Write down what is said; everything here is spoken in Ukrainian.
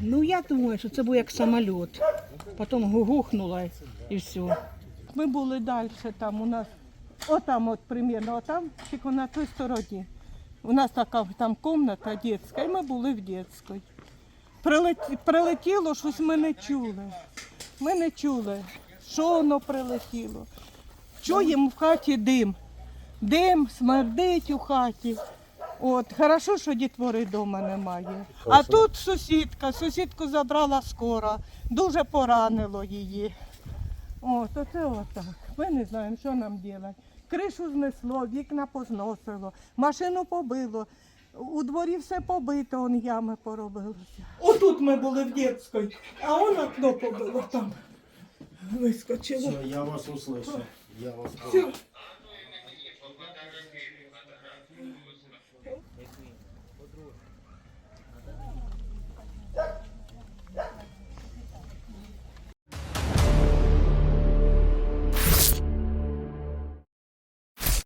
Ну, я думаю, що це був як самоліт. Потім гухнула і все. Ми були далі, там у нас, отам, от примірно, отам, тільки на той стороні. У нас така там кімната дитяча, і ми були в дитячій. Прилетіло, прилетіло щось ми не чули. Ми не чули, що воно прилетіло. Чуємо в хаті дим. Дим смердить у хаті. От, хорошо, що дітвори вдома немає. А тут сусідка, сусідку забрала скоро, дуже поранило її. От, оце отак. Ми не знаємо, що нам робити. Кришу знесло, вікна позносило, машину побило. У дворі все побито, он ями поробилося. Отут ми були в дитячій, а он окно побило там. Вискочило. Все, я вас услышал. Я вас понял.